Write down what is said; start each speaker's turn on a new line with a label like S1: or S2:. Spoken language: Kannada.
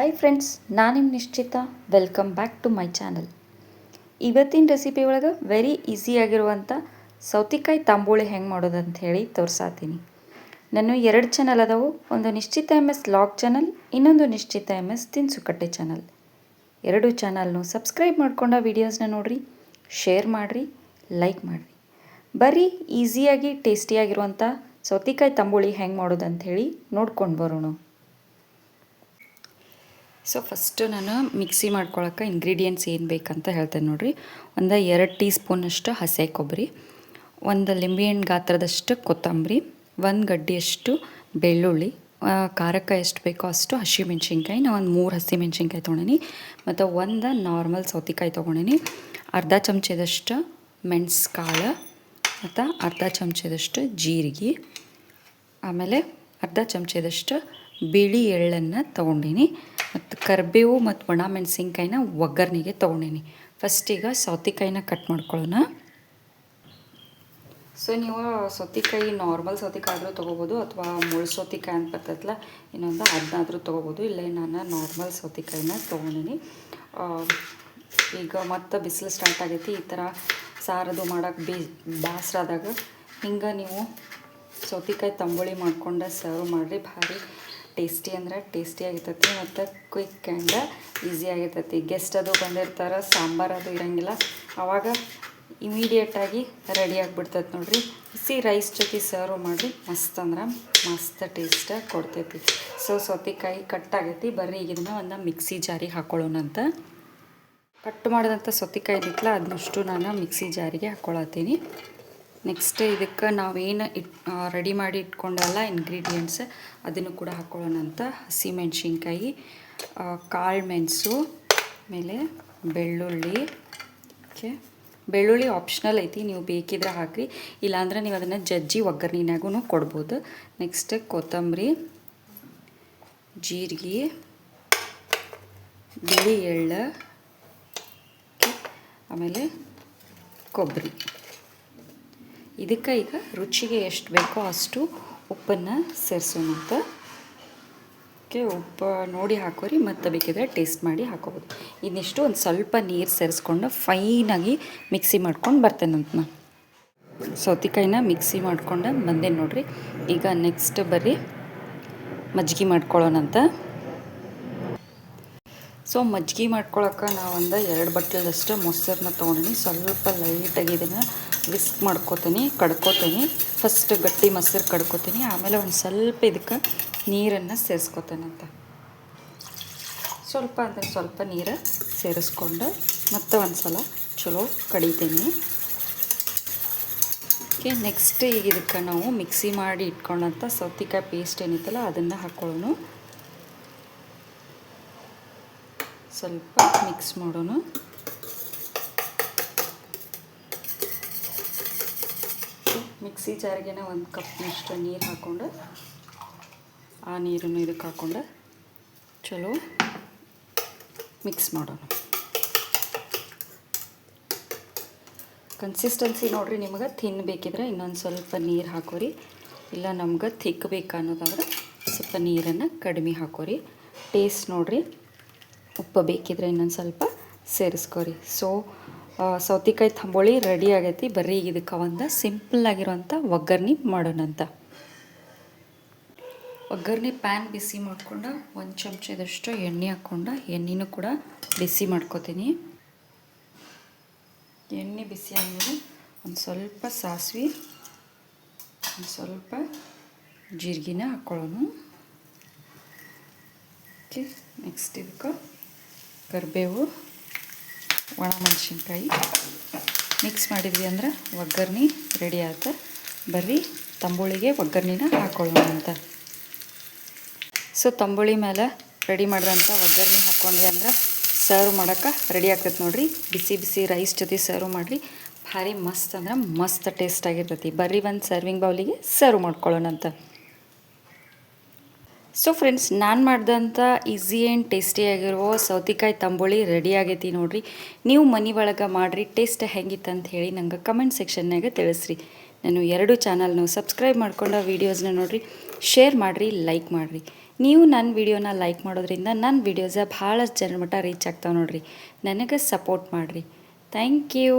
S1: ಹಾಯ್ ಫ್ರೆಂಡ್ಸ್ ನಾನು ನಿಮ್ಮ Nishchita. Welcome back to my channel ಇವತ್ತಿನ ರೆಸಿಪಿ ಒಳಗೆ ವೆರಿ ಈಸಿಯಾಗಿರುವಂಥ ಸೌತಿಕಾಯಿ ತಾಂಬೂಳಿ ಹೆಂಗೆ ಮಾಡೋದು ಅಂತ ಹೇಳಿ ತೋರಿಸಾತೀನಿ. ನಾನು ಎರಡು ಚಾನಲ್ ಅದಾವು. ಒಂದು ನಿಶ್ಚಿತ ಎಂ ಎಸ್ ಲಾಗ್ ಚಾನಲ್ ಇನ್ನೊಂದು ನಿಶ್ಚಿತ ಎಂ ಎಸ್ ತಿನ್ಸುಕಟ್ಟೆ ಚಾನಲ್ ಎರಡು ಚಾನಲ್ನು ಸಬ್ಸ್ಕ್ರೈಬ್ ಮಾಡ್ಕೊಂಡ ವೀಡಿಯೋಸ್ನ ನೋಡಿರಿ ಶೇರ್ ಮಾಡಿರಿ ಲೈಕ್ ಮಾಡಿರಿ. ಬರೀ ಈಸಿಯಾಗಿ ಟೇಸ್ಟಿಯಾಗಿರುವಂಥ ಸೌತಿಕಾಯಿ ತಂಬುಳಿ ಹೆಂಗೆ ಮಾಡೋದು ಹೇಳಿ ನೋಡ್ಕೊಂಡು ಬರೋಣ. ಸೊ ಫಸ್ಟು ನಾನು ಮಿಕ್ಸಿ ಮಾಡ್ಕೊಳಕ್ಕೆ ಇಂಗ್ರೀಡಿಯೆಂಟ್ಸ್ ಏನು ಬೇಕಂತ ಹೇಳ್ತೇನೆ ನೋಡಿರಿ. ಒಂದು ಎರಡು ಟೀ ಸ್ಪೂನಷ್ಟು ಹಸೆ ಕೊಬ್ಬರಿ, ಒಂದು ಲಿಂಬೆಹಣ್ಣು ಗಾತ್ರದಷ್ಟು ಕೊತ್ತಂಬರಿ, ಒಂದು ಗಡ್ಡಿಯಷ್ಟು ಬೆಳ್ಳುಳ್ಳಿ ಖಾರಕ್ಕೆ ಎಷ್ಟು ಬೇಕೋ ಅಷ್ಟು ಹಸಿಮೆಣ್ಸಿನ್ಕಾಯಿ ನಾನು ಒಂದು ಮೂರು ಹಸಿಮೆಣ್ಸಿನ್ಕಾಯಿ ತೊಗೊಂಡಿನಿ, ಮತ್ತು ಒಂದು ನಾರ್ಮಲ್ ಸೌತೆಕಾಯಿ ತೊಗೊಂಡಿನಿ, ಅರ್ಧ ಚಮಚದಷ್ಟು ಮೆಣಸು ಕಾಳು ಮತ್ತು ಅರ್ಧ ಚಮಚದಷ್ಟು ಜೀರಿಗೆ, ಆಮೇಲೆ ಅರ್ಧ ಚಮಚದಷ್ಟು ಬಿಳಿ ಎಳ್ಳನ್ನು ತೊಗೊಂಡಿನಿ. ಮತ್ತು ಕರಿಬೇವು ಮತ್ತು ಒಣ ಮೆಣಸಿನ್ಕಾಯಿನ ಒಗ್ಗರಣೆಗೆ ತೊಗೊಂಡೇನಿ. ಫಸ್ಟೀಗ ಸೌತೆಕಾಯಿನ ಕಟ್ ಮಾಡ್ಕೊಳ್ಳೋಣ ಸೊ ನೀವು ಸೌತೆಕಾಯಿ ನಾರ್ಮಲ್ ಸೌತೆಕಾಯಿ ಆದರೂ ತೊಗೋಬೋದು ಅಥವಾ ಮುಳ್ಳು ಸೌತೆಕಾಯಿ ಅಂತ ಬರ್ತೈತಲ್ಲ, ಇನ್ನೊಂದು ಅದನ್ನಾದರೂ ತೊಗೋಬೋದು. ಇಲ್ಲೇ ನಾನು ನಾರ್ಮಲ್ ಸೌತೆಕಾಯಿನ ತೊಗೊಂಡಿನಿ. ಈಗ ಮತ್ತೆ ಬಿಸಿಲು ಸ್ಟಾರ್ಟ್ ಆಗೈತಿ, ಈ ಥರ ಸಾರದು ಮಾಡೋಕ್ಕೆ ಬೇ ಬಾಸರಾದಾಗ ಹಿಂಗೆ ನೀವು ಸೌತೆಕಾಯಿ ತಂಬುಳಿ ಮಾಡ್ಕೊಂಡು ಸರ್ವ್ ಮಾಡಿರಿ. ಭಾರಿ ಟೇಸ್ಟಿ ಅಂದ್ರೆ ಟೇಸ್ಟಿ ಆಗಿರ್ತೈತಿ ಮತ್ತು ಕ್ವಿಕ್ ಆ್ಯಂಡ್ ಈಸಿ ಆಗಿರ್ತೈತಿ. ಗೆಸ್ಟ್ ಅದು ಬಂದಿರ್ತಾರೆ, ಸಾಂಬಾರು ಅದು ಇರಂಗಿಲ್ಲ. ಆವಾಗ ಇಮಿಡಿಯೇಟಾಗಿ ರೆಡಿ ಆಗಿಬಿಡ್ತೈತೆ ನೋಡಿರಿ. ಬಿಸಿ ರೈಸ್ ಜೊತೆ ಸರ್ವ್ ಮಾಡಿರಿ, ಮಸ್ತ್ ಅಂದ್ರೆ ಮಸ್ತ್ ಟೇಸ್ಟ್ ಕೊಡ್ತೈತಿ. ಸೊ ಸೌತೆಕಾಯಿ ಕಟ್ ಆಗೈತಿ. ಬರ್ರಿ ಈಗ ಇದನ್ನು ಒಂದು ಮಿಕ್ಸಿ ಜಾರಿಗೆ ಹಾಕೊಳ್ಳೋಣ ಅಂತ. ಕಟ್ ಮಾಡಿದಂಥ ಸೌತೆಕಾಯಿ ಇದಿತ್ತಲ್ಲ ಅದನ್ನಷ್ಟು ನಾನು ಮಿಕ್ಸಿ ಜಾರಿಗೆ ಹಾಕ್ಕೊಳತ್ತೀನಿ ನೆಕ್ಸ್ಟ್ ಇದಕ್ಕೆ ನಾವೇನು ಇಟ್ ರೆಡಿ ಮಾಡಿ ಇಟ್ಕೊಂಡಲ್ಲ ಇಂಗ್ರೀಡಿಯೆಂಟ್ಸ್ ಅದನ್ನು ಕೂಡ ಹಾಕ್ಕೊಳ್ಳೋಣ ಅಂತ. ಹಸಿಮೆಣ್ಸಿನ್ಕಾಯಿ ಕಾಳು ಮೆಣಸು, ಆಮೇಲೆ ಬೆಳ್ಳುಳ್ಳಿ. ಓಕೆ ಬೆಳ್ಳುಳ್ಳಿ ಆಪ್ಷನಲ್ ಐತಿ, ನೀವು ಬೇಕಿದ್ರೆ ಹಾಕಿರಿ. ಇಲ್ಲಾಂದ್ರೆ ನೀವು ಅದನ್ನು ಜಜ್ಜಿ ಒಗ್ಗರಣೆನಾಗೂ ಕೊಡ್ಬೋದು. ನೆಕ್ಸ್ಟ್ ಕೊತ್ತಂಬರಿ, ಜೀರಿಗೆ, ಬಿಳಿ ಎಳ್ಳು ಆಮೇಲೆ ಕೊಬ್ಬರಿ. ಇದಕ್ಕೆ ಈಗ ರುಚಿಗೆ ಎಷ್ಟು ಬೇಕೋ ಅಷ್ಟು ಉಪ್ಪನ್ನು ಸೇರಿಸೋಣಂತ ಓಕೆ, ಉಪ್ಪು ನೋಡಿ ಹಾಕೋರಿ, ಮತ್ತು ಬೇಕಿದ್ರೆ ಟೇಸ್ಟ್ ಮಾಡಿ ಹಾಕೋಬೋದು. ಇನ್ನಿಷ್ಟು ಒಂದು ಸ್ವಲ್ಪ ನೀರು ಸೇರಿಸ್ಕೊಂಡು ಫೈನಾಗಿ ಮಿಕ್ಸಿ ಮಾಡ್ಕೊಂಡು ಬರ್ತೇನಂತ ನಾನು. ಸೌತೆಕಾಯಿನ ಮಿಕ್ಸಿ ಮಾಡ್ಕೊಂಡು ಬಂದೆ ನೋಡ್ರಿ, ಈಗ ನೆಕ್ಸ್ಟ್ ಬರ್ರಿ ಮಜ್ಜಿಗೆ ಮಾಡ್ಕೊಳ್ಳೋಣಂತ ಸೊ ಮಜ್ಜಿಗೆ ಮಾಡ್ಕೊಳಕ್ಕೆ ನಾವು ಒಂದು ಎರಡು ಬಟ್ಟಲಷ್ಟು ಮೊಸರನ್ನ ತೊಗೊಂಡಿನಿ. ಸ್ವಲ್ಪ ಲೈಟಾಗಿ ಇದನ್ನು ವಿಸ್ಕ್ ಮಾಡ್ಕೋತೀನಿ, ಕಡ್ಕೋತೀನಿ. ಫಸ್ಟ್ ಗಟ್ಟಿ ಮೊಸರು ಕಡ್ಕೋತೀನಿ. ಆಮೇಲೆ ಒಂದು ಸ್ವಲ್ಪ ಇದಕ್ಕೆ ನೀರನ್ನು ಸೇರಿಸ್ಕೋತೇನಂತ ಸ್ವಲ್ಪ ಅಂದರೆ ಸ್ವಲ್ಪ ನೀರು ಸೇರಿಸ್ಕೊಂಡು ಮತ್ತೆ ಒಂದು ಸಲ ಚಲೋ ಕಡಿತೀನಿ. ಓಕೆ ನೆಕ್ಸ್ಟ್ ಈಗ ಇದಕ್ಕೆ ನಾವು ಮಿಕ್ಸಿ ಮಾಡಿ ಇಟ್ಕೊಂಡಂಥ ಸೌತಿಕಾಯಿ ಪೇಸ್ಟ್ ಏನಿತ್ತಲ್ಲ ಅದನ್ನು ಹಾಕೋಣ ಸ್ವಲ್ಪ ಮಿಕ್ಸ್ ಮಾಡೋಣ ಮಿಕ್ಸಿ ಜಾರಿಗೆ ಒಂದು ಕಪ್ನಷ್ಟು ನೀರು ಹಾಕ್ಕೊಂಡು ಆ ನೀರನ್ನು ಇದಕ್ಕೆ ಹಾಕ್ಕೊಂಡು ಚಲೋ ಮಿಕ್ಸ್ ಮಾಡೋಣ. ಕನ್ಸಿಸ್ಟೆನ್ಸಿ ನೋಡ್ರಿ ನಿಮಗೆ ಥಿನ್ ಬೇಕಿದ್ರೆ ಇನ್ನೊಂದು ಸ್ವಲ್ಪ ನೀರು ಹಾಕೋರಿ. ಇಲ್ಲ ನಮ್ಗೆ ಥಿಕ್ ಬೇಕು ಅನ್ನೋದಾದ್ರೆ ಸ್ವಲ್ಪ ನೀರನ್ನು ಕಡಿಮೆ ಹಾಕೋರಿ. ಟೇಸ್ಟ್ ನೋಡ್ರಿ, ಉಪ್ಪು ಬೇಕಿದ್ರೆ ಇನ್ನೊಂದು ಸ್ವಲ್ಪ ಸೇರಿಸ್ಕೊರಿ. ಸೊ ಸೌತೆಕಾಯಿ ತಂಬೋಳಿ ರೆಡಿ ಆಗೈತಿ. ಬರ್ರಿ ಈಗ ಇದಕ್ಕೆ ಒಂದು ಸಿಂಪಲ್ ಆಗಿರೋಂಥ ಒಗ್ಗರಣೆ ಮಾಡೋಣಂತ ಒಗ್ಗರಣೆ ಪ್ಯಾನ್ ಬಿಸಿ ಮಾಡ್ಕೊಂಡು, ಒಂದು ಚಮಚದಷ್ಟು ಎಣ್ಣೆ ಹಾಕ್ಕೊಂಡು ಎಣ್ಣೆನೂ ಕೂಡ ಬಿಸಿ ಮಾಡ್ಕೋತೀನಿ. ಎಣ್ಣೆ ಬಿಸಿ ಆದಮೇಲೆ ಒಂದು ಸ್ವಲ್ಪ ಸಾಸಿವೆ, ಒಂದು ಸ್ವಲ್ಪ ಜೀರಿಗೆನ ಹಾಕ್ಕೊಳ್ಳೋಣ ಓಕೆ ನೆಕ್ಸ್ಟ್ ಇದಕ್ಕೆ ಕರಿಬೇವು. ಒಣ ಮೆಣಸಿನ್ಕಾಯಿ ಮಿಕ್ಸ್ ಮಾಡಿದ್ವಿ ಅಂದ್ರೆ ಒಗ್ಗರಣೆ ರೆಡಿ ಆಯ್ತು ಬರ್ರಿ, ತಂಬುಳಿಗೆ ಒಗ್ಗರಣೆನ ಹಾಕ್ಕೊಳ್ಳೋಣ ಅಂತ. ಸೊ ತಂಬುಳಿ ಮೇಲೆ ರೆಡಿ ಮಾಡಿದಂಥ ಒಗ್ಗರಣೆ ಹಾಕ್ಕೊಂಡ್ವಿ ಅಂದ್ರೆ ಸರ್ವ್ ಮಾಡೋಕೆ ರೆಡಿ ಆಗ್ತೈತೆ ನೋಡಿರಿ. ಬಿಸಿ ಬಿಸಿ ರೈಸ್ ಜೊತೆ ಸರ್ವ್ ಮಾಡಿರಿ ಭಾರಿ ಮಸ್ತ್ ಅಂದ್ರೆ ಮಸ್ತ್ ಟೇಸ್ಟ್ ಆಗಿರ್ತೈತಿ. ಬರ್ರಿ ಒಂದು ಸರ್ವಿಂಗ್ ಬೌಲಿಗೆ ಸರ್ವ್ ಮಾಡ್ಕೊಳ್ಳೋಣ ಅಂತ. ಸೊ ಫ್ರೆಂಡ್ಸ್ ನಾನು ಮಾಡಿದಂಥ ಈಸಿ ಆ್ಯಂಡ್ ಟೇಸ್ಟಿಯಾಗಿರೋ ಸೌತೆಕಾಯಿ ತಂಬುಳಿ ರೆಡಿ ಆಗೈತಿ ನೋಡಿರಿ. ನೀವು ಮನೆ ಒಳಗೆ ಮಾಡಿರಿ ಟೇಸ್ಟ್ ಹೆಂಗಿತ್ತು ಅಂತ ಹೇಳಿ ನಂಗೆ ಕಮೆಂಟ್ ಸೆಕ್ಷನ್ನಾಗ ತಿಳಿಸ್ರಿ. ನಾನು ಎರಡು ಚಾನಲ್ನು ಸಬ್ಸ್ಕ್ರೈಬ್ ಮಾಡ್ಕೊಂಡು ವೀಡಿಯೋಸ್ನ ನೋಡಿರಿ ಶೇರ್ ಮಾಡಿರಿ ಲೈಕ್ ಮಾಡಿರಿ. ನೀವು ನನ್ನ ವಿಡಿಯೋನ ಲೈಕ್ ಮಾಡೋದ್ರಿಂದ ನನ್ನ ವೀಡಿಯೋಸ ಭಾಳಷ್ಟು ಜನರ ಮಟ್ಟ ರೀಚ್ ಆಗ್ತಾವೆ ನೋಡಿರಿ. ನನಗೆ ಸಪೋರ್ಟ್ ಮಾಡಿರಿ. Thank you